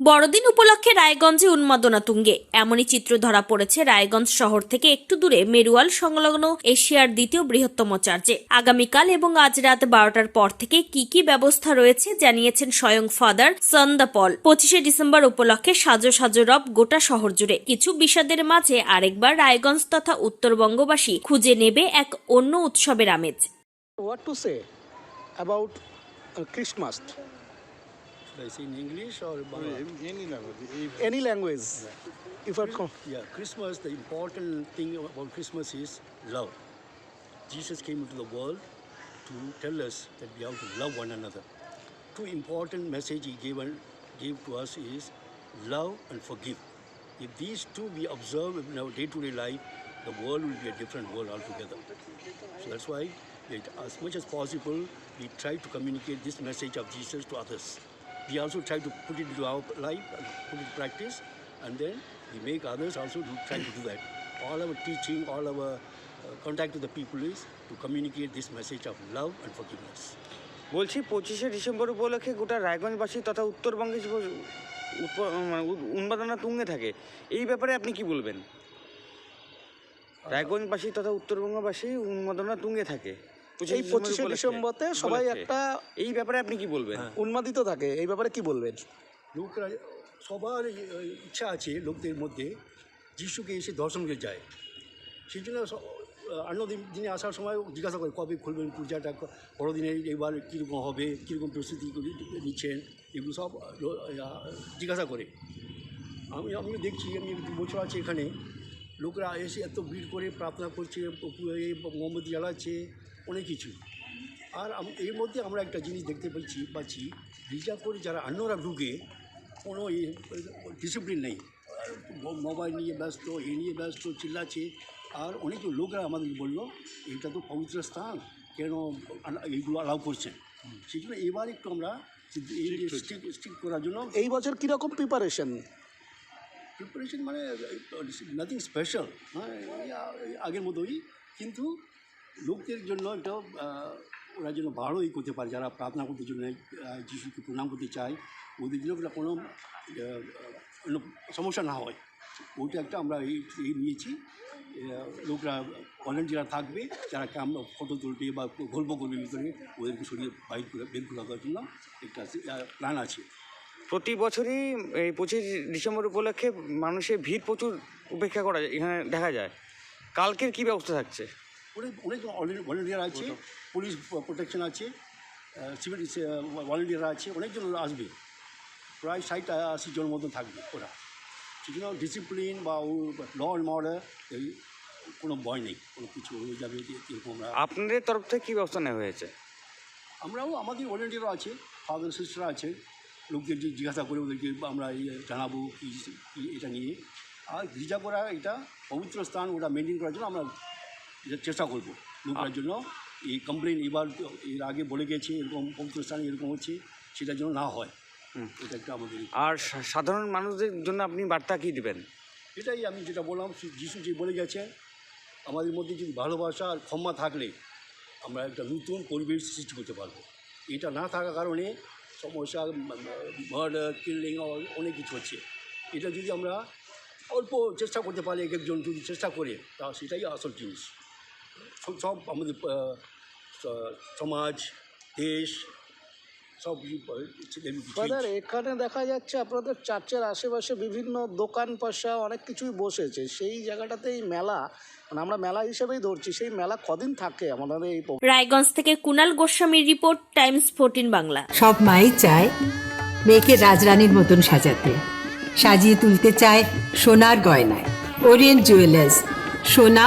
বড়দিন উপলক্ষে রায়গঞ্জে উন্মাদনা তুঙ্গে এমনই চিত্র ধরা পড়েছে রায়গঞ্জ শহর থেকে একটু দূরে মেরুয়াল সংলগ্ন এশিয়ার দ্বিতীয় বৃহত্তম চার্চে। আগামীকাল এবং আজ রাত বারোটার পর থেকে কি কি ব্যবস্থা রয়েছে জানিয়েছেন স্বয়ং ফাদার সন্দা পল। পঁচিশে ডিসেম্বর উপলক্ষে সাজো সাজো রব গোটা শহর জুড়ে। কিছু বিষাদের মাঝে আরেকবার রায়গঞ্জ তথা উত্তরবঙ্গবাসী খুঁজে নেবে এক অন্য উৎসবের আমেজ। What? Should I say in English or Bangla? Any language. If, Any language? If I co- Yeah, Christmas, the important thing about Christmas is love. Jesus came into the world to tell us that we have to love one another. Two important message he gave, gave to us is love and forgive. If these two we observe in our day-to-day life, the world will be a different world altogether. So that's why, as much as possible, we try to communicate this message of Jesus to others. We also try to put it into our life, and put it in practice, and then we make others also do, try to do that. All our teaching, all our uh, contact with the people is to communicate this message of love and forgiveness. বলছি পঁচিশে December উপলক্ষে গোটা রায়গঞ্জবাসী তথা উত্তরবঙ্গে মানে উন্মাদনা তুঙ্গে থাকে এই ব্যাপারে আপনি কি বলবেন রায়গঞ্জবাসী তথা উত্তরবঙ্গবাসী উন্মাদনা তুঙ্গে থাকে এই পঁচিশে ডিসেম্বরতে সবাই একটা এই ব্যাপারে আপনি কি বলবেন? উন্মাদিত থাকে এই ব্যাপারে কি বলবেন? লোকরা সবার ইচ্ছা আছে লোকদের মধ্যে যিশুকে এসে দর্শন করে যায়। সেই জন্য অন্য দিন- আসার সময় জিজ্ঞাসা করে কবে খুলবেন পূজাটা? বড়দিনে এবার কীরকম হবে? কীরকম প্রস্তুতি নিচ্ছেন? এগুলো সব জিজ্ঞাসা করে। আমি আমিও দেখছি আমি দু বছর আছি এখানে। লোকরা এসে এত ভিড় করে প্রার্থনা করছে মোমবাতি জ্বালাচ্ছে। অনেক কিছু। আর এর মধ্যে আমরা একটা জিনিস দেখতে পাচ্ছি পাচ্ছি রিজার্ভ করে যারা অন্যরা ঢুকে কোনো ডিসিপ্লিন নেই। মোবাইল নিয়ে ব্যস্ত এ নিয়ে ব্যস্ত চিল্লাচ্ছে। আর অনেক লোকরা আমাদের বলল এটা তো পবিত্র স্থান কেন এইগুলো অ্যালাউ করছেন? সেই জন্য এবার একটু আমরা স্ট্রিক করার জন্য এই বছর কীরকম প্রিপারেশন প্রিপারেশন মানে নাথিং স্পেশাল হ্যাঁ আগের মতোই। কিন্তু লোকদের জন্য আহ, ওরা যেন ভালোই করতে পারে যারা প্রার্থনা করতে জন্য যিশুকে প্রণাম করতে চায় ওদের জন্য কোনো সমস্যা না হয়। ওইটা একটা আমরা এই নিয়েছি। লোকরা ভলেন্টিয়ার থাকবে যারা ক্যাম ফটো তুলবে বা গল্প করবে ভিতরে ওদেরকে সরিয়ে বাইর করে বের করে দেওয়ার জন্য একটা প্ল্যান আছে। প্রতি বছরই এই পঁচিশ ডিসেম্বর উপলক্ষে মানুষের ভিড় প্রচুর উপেক্ষা করা যায় এখানে দেখা যায়। কালকের কী ব্যবস্থা থাকছে? অনেক অনেক ভলেন্টিয়ার আছে পুলিশ প্রোটেকশন আছে সিভিল ভলেন্টিয়ার আছে অনেকজন আসবে। প্রায় ষাট আশি জন মতন থাকবে ওরা। সেজন্য ডিসিপ্লিন বা ও ল অ্যান্ড অর্ডার এই কোনো ভয় নেই কোনো কিছু হয়ে যাবে এরকম আমরা আপনাদের তরফ থেকে কী ব্যবস্থা নেওয়া হয়েছে? আমরাও আমাদের ভলেন্টিয়ারও আছে ফাদার সিস্টার আছে লোকদের জিজ্ঞাসা করে ওদেরকে আমরা এই জানাব কি এটা নিয়ে। আর গির্জা করা এটা পবিত্র স্থান ওটা মেনটেন করার জন্য আমরা চেষ্টা করব লোকের জন্য। এই কমপ্লেন এবার এর আগে বলে গেছে এরকম পবিত্র স্থানে এরকম হচ্ছে সেটার জন্য না হয়। এটা একটা আমাদের আর সাধারণ মানুষদের জন্য আপনি বার্তা কী দিবেন? এটাই আমি যেটা বললাম যিশু যে বলে গেছে আমাদের মধ্যে যদি ভালোবাসা আর ক্ষমা থাকলে আমরা একটা নতুন পরিবেশ সৃষ্টি করতে পারব। এটা না থাকার কারণে সমস্যা মার্ডার কিলিং অনেক কিছু হচ্ছে। এটা যদি আমরা অল্প চেষ্টা করতে পারি এক একজন যদি চেষ্টা করে তা সেটাই আসল জিনিস। সব সব আমাদের সমাজ দেশ সব এখানে দেখা যাচ্ছে আপনাদের চার্চের আশেপাশে বিভিন্ন দোকান পয়সা অনেক কিছুই বসেছে। সেই জায়গাটাতে এই মেলা মানে আমরা মেলা হিসেবেই ধরছি সেই মেলা কদিন থাকে আমাদের এই রায়গঞ্জ থেকে কুনাল গোস্বামীর রিপোর্ট টাইমস ফোরটিন বাংলা। সব মাই চায় মেয়েকে রাজরানীর মতন সাজাতে। সাজিয়ে তুলতে চায় সোনার গয়নায়। ওরিয়েন্ট জুয়েলার্স সোনা